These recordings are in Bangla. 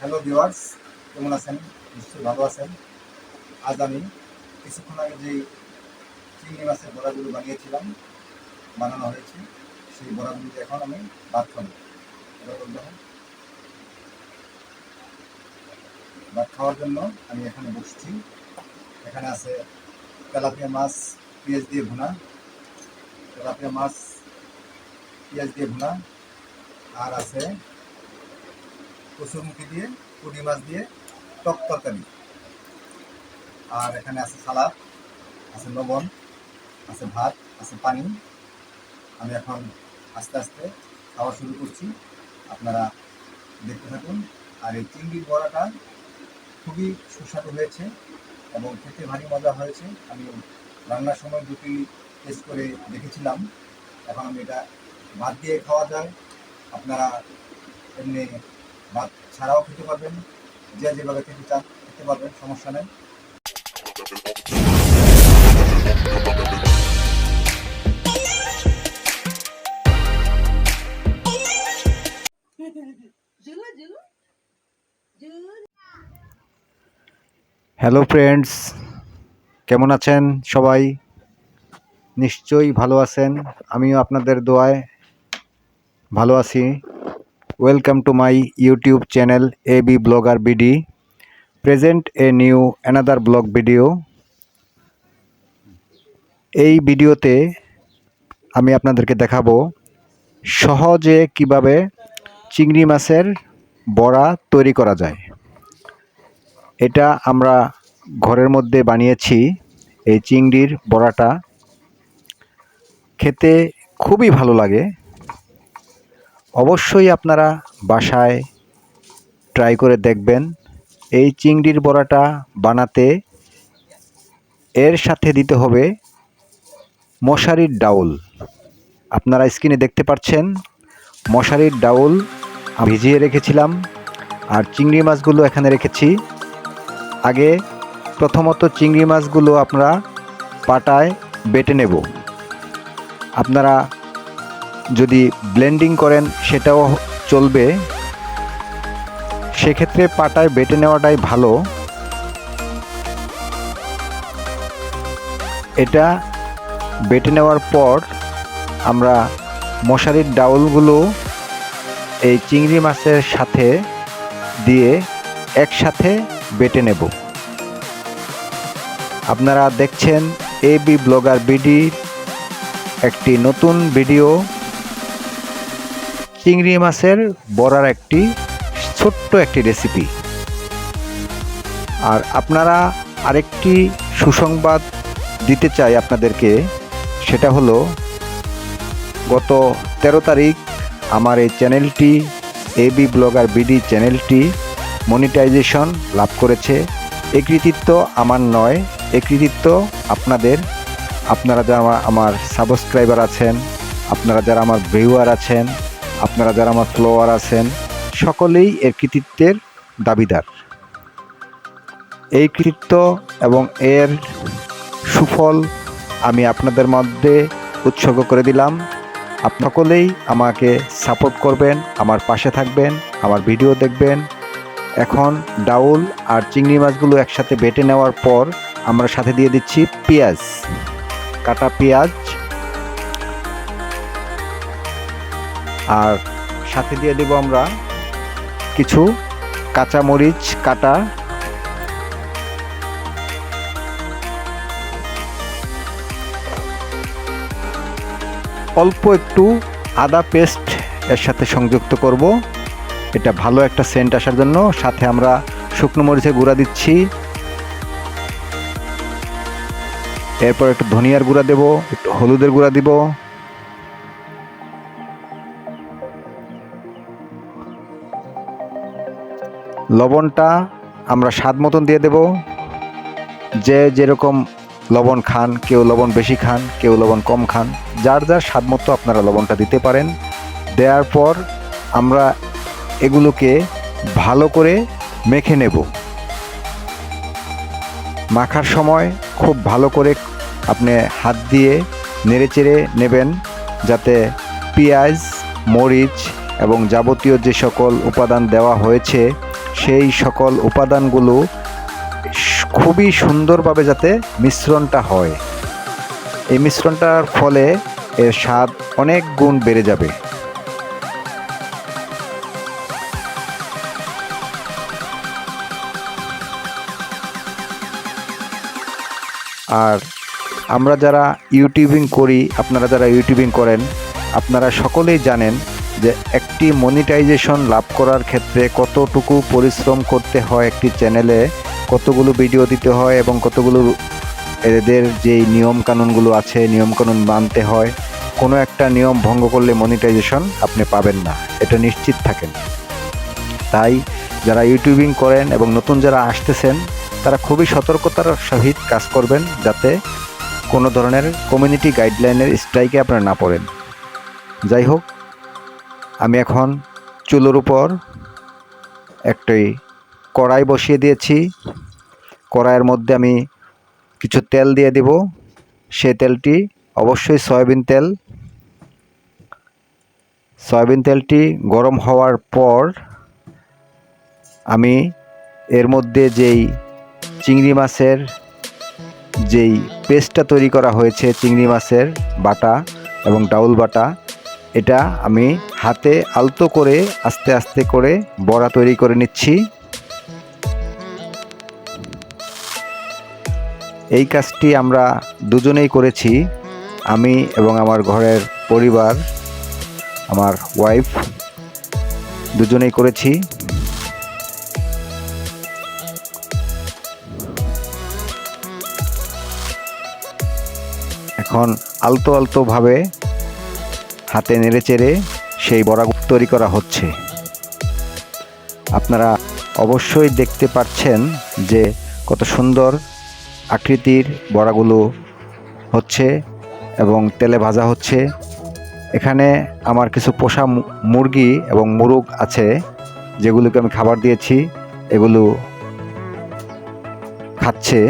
হ্যালো ভিওয়ার্স কেমন আছেন? নিশ্চয়ই ভালো আছেন। আজ আমি কিছুক্ষণ আগে যেই চিংড়ি মাছের বড়াগুলো বানিয়েছিলাম, বানানো হয়েছে, সেই বড়াগুলোতে এখন আমি ভাত খাব। ভাত খাওয়ার জন্য আমি এখানে বসছি। এখানে আছে তেলাপিয়া মাছ, পেঁয়াজ দিয়ে ভুনা। তেলাপিয়া মাছ, পেঁয়াজ দিয়ে ভুনা। আর আছে কচুরমুখী দিয়ে, পুঁটি মাছ দিয়ে, টক তরকারি। আর এখানে আছে সালাদ, আছে লবণ, আছে ভাত, আছে পানি। আমি এখন আস্তে আস্তে খাওয়া শুরু করছি। আপনারা দেখতে থাকুন। আর এই চিংড়ির বড়াটা খুবই সুস্বাদু হয়েছে এবং খেতে ভারী মজা হয়েছে। আমি রান্নার সময় দুটি টেস্ট করে দেখেছিলাম। এখন আমি এটা ভাত দিয়ে খাওয়া যায়। আপনারা এমনি ভাত ছাড়াও খেতে পারবেন, যে যেভাবে খেতে চান, খেতে পারবেন, সমস্যা নেই. হ্যালো ফ্রেন্ডস কেমন আছেন সবাই? নিশ্চয়ই ভালো আছেন। আমিও আপনাদের দোয়ায় ভালো আছি। Welcome to my YouTube channel A B blogger BD present a new another blog video এই ভিডিওতে আমি আপনাদেরকে দেখাবো সহজে কীভাবে চিংড়ি মাছের বড়া তৈরি করা যায়। এটা আমরা ঘরের মধ্যে বানিয়েছি এই চিংড়ির বড়াটা। খেতে খুবই ভালো লাগে। অবশ্যই আপনারা বাসায় ট্রাই করে দেখবেন। এই চিংড়ির বড়াটা বানাতে এর সাথে দিতে হবে মশারির ডাউল। আপনারা স্ক্রিনে দেখতে পাচ্ছেন, মশারির ডাউল ভিজিয়ে রেখেছিলাম আর চিংড়ি মাছগুলো এখানে রেখেছি। আগে প্রথমত চিংড়ি মাছগুলো আপনারা পাটায় বেটে নেব। আপনারা যদি ব্লেন্ডিং করেন, সেটাও চলবে। সেক্ষেত্রে পাটায় বেটে নেওয়াটাই ভালো। এটা বেটে নেওয়ার পর আমরা মশারির ডাউলগুলো এই চিংড়ি মাছের সাথে দিয়ে একসাথে বেটে নেব। আপনারা দেখছেন এবি ব্লগার বিডি, একটি নতুন ভিডিও। চিংড়ি মাছের বড়ার একটি ছোট্ট একটি রেসিপি আর আপনারা আরেকটি সুসংবাদ দিতে চাই আপনাদেরকে, সেটা হলো, গত তেরো তারিখ আমার এই চ্যানেলটি এবি ব্লগার বিডি চ্যানেলটি মনিটাইজেশন লাভ করেছে। এ কৃতিত্ব আমার নয়, এ কৃতিত্ব আপনাদের। আপনারা যারা আমার সাবস্ক্রাইবার আছেন, আপনারা যারা আমার ভিউয়ার আছেন আপনারা যারা আমার ফ্লোয়ার আছেন, সকলেই এর কৃতিত্বের দাবিদার। এই কৃতিত্ব এবং এর সুফল আমি আপনাদের মধ্যে উৎসর্গ করে দিলাম। সকলেই আমাকে সাপোর্ট করবেন, আমার পাশে থাকবেন, আমার ভিডিও দেখবেন। এখন ডাউল আর চিংড়ি মাছগুলো একসাথে বেটে নেওয়ার পর আমরা সাথে দিয়ে দিচ্ছি পেঁয়াজ। কাটা পেঁয়াজ আর সাথে দিয়ে দেব আমরা কিছু কাঁচা মরিচ কাটা। অল্প একটু আদা পেস্ট এর সাথে সংযুক্ত করব। এটা ভালো একটা সেন্ট আসার জন্য। সাথে আমরা শুকনো মরিচের গুঁড়া দিচ্ছি। এরপর একটু ধনিয়ার গুঁড়া দেব, একটু হলুদের গুঁড়া দিব। লবণটা আমরা স্বাদ মতন দিয়ে দেব। যে যেরকম লবণ খান, কেউ লবণ বেশি খান, কেউ লবণ কম খান, যার যার স্বাদ মতো আপনারা লবণটা দিতে পারেন। দেওয়ার পর আমরা এগুলোকে ভালো করে মেখে নেব। মাখার সময় খুব ভালো করে আপনি হাত দিয়ে নেড়েচেড়ে নেবেন, যাতে পেঁয়াজ, মরিচ এবং যাবতীয় যে সকল উপাদান দেওয়া হয়েছে সেই সকল উপাদানগুলো খুবই সুন্দরভাবে যাতে মিশ্রণটা হয়। এই মিশ্রণটার ফলে এর স্বাদ অনেক গুণ বেড়ে যাবে। আর আমরা যারা ইউটিউবিং করি, আপনারা যারা ইউটিউবিং করেন, আপনারা সকলেই জানেন যে একটি মনিটাইজেশন লাভ করার ক্ষেত্রে কতটুকু পরিশ্রম করতে হয় একটি চ্যানেলে কতগুলো ভিডিও দিতে হয় এবং কতগুলো এদের যেই নিয়ম কানুনগুলো আছে নিয়ম কানুন মানতে হয়, কোনো একটা নিয়ম ভঙ্গ করলে মনিটাইজেশন আপনি পাবেন না, এটা নিশ্চিত থাকেন। তাই যারা ইউটিউবিং করেন এবং নতুন যারা আসতেছেন, তারা খুবই সতর্কতার সহিত কাজ করবেন যাতে কোনো ধরনের কমিউনিটি গাইডলাইনের স্ট্রাইকে আপনারা না পড়েন। যাই হোক আমি এখন চুলোর উপর একটি কড়াই বসিয়ে দিয়েছি। কড়াইয়ের মধ্যে আমি কিছু তেল দিয়ে দেব। সেই তেলটি অবশ্যই সয়াবিন তেল। সয়াবিন তেলটি গরম হওয়ার পর আমি এর মধ্যে যেই চিংড়ি মাছের যেই পেস্টটা তৈরি করা হয়েছে, চিংড়ি মাছের বাটা এবং ডাউল বাটা এটা আমি হাতে আলতো করে আস্তে আস্তে করে বড়া তৈরি করে নিচ্ছি। এই কাজটি আমরা দুজনেই করেছি, আমি এবং আমার ঘরের পরিবার, আমার ওয়াইফ দুজনেই করেছি। এখন আলতো আলতোভাবে হাতে নেড়ে চেড়ে সেই বড়া তৈরি করা হচ্ছে। আপনারা অবশ্যই দেখতে পাচ্ছেন যে কত সুন্দর আকৃতির বড়াগুলো হচ্ছে এবং তেলে ভাজা হচ্ছে। এখানে আমার কিছু পোষা মুরগি এবং মুরগ আছে, যেগুলোকে আমি খাবার দিয়েছি, এগুলো খাচ্ছে।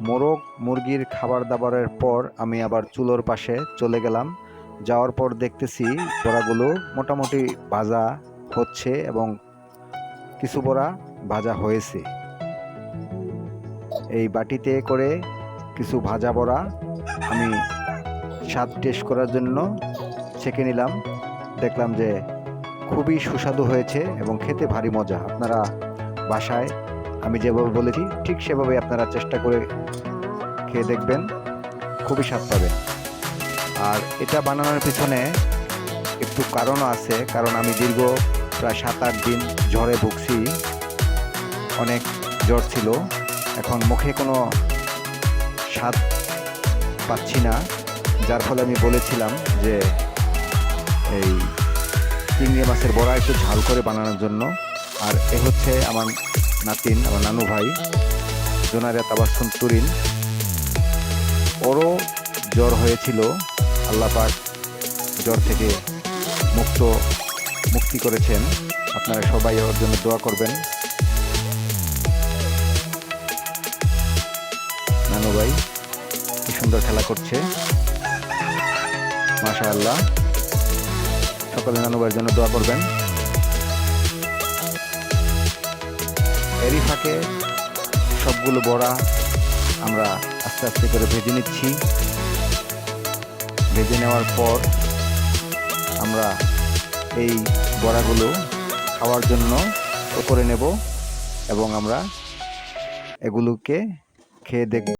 মোরগ, মুরগির খাবার দাবারের পর আমি আবার চুলোর পাশে চলে গেলাম। যাওয়ার পর দেখতেছি বড়াগুলো মোটামুটি ভাজা হচ্ছে এবং কিছু বড়া ভাজা হয়েছে। এই বাটিতে করে কিছু ভাজা বড়া আমি স্বাদ টেস্ট করার জন্য ছেঁকে নিলাম। দেখলাম যে খুবই সুস্বাদু হয়েছে এবং খেতে ভারী মজা। আপনারা বাসায় আমি যেভাবে বলেছি, ঠিক সেভাবে আপনারা চেষ্টা করে খেয়ে দেখবেন। খুবই স্বাদ পাবেন। আর এটা বানানোর পিছনে একটু কারণও আছে, কারণ আমি দীর্ঘ প্রায় সাত আট দিন জ্বরে ভুগছি। অনেক জ্বর ছিল। এখন মুখে কোনো স্বাদ পাচ্ছি না, যার ফলে আমি বলেছিলাম যে এই চিংড়ি মাছের বড়া একটু ঝাল করে বানানোর জন্য। আর এ হচ্ছে আমার নাতিন, আমার নানু ভাই, জোনারিয়া তাবাসুন তুরিন। ওরও জ্বর হয়েছিল, আল্লাহ পাক জ্বর থেকে মুক্ত, মুক্তি করেছেন। আপনারা সবাই ওর জন্য দোয়া করবেন। নানু ভাই, কি সুন্দর খেলা করছে। মাশা আল্লাহ সকলে নানু ভাইয়ের জন্য দোয়া করবেন। এরই ফাঁকে সবগুলো বড়া আমরা আস্তে আস্তে করে ভেজে নিচ্ছি। ভেজে নেওয়ার পর আমরা এই বড়াগুলো খাওয়ার জন্য করে নেব এবং আমরা এগুলোকে খেয়ে দেখব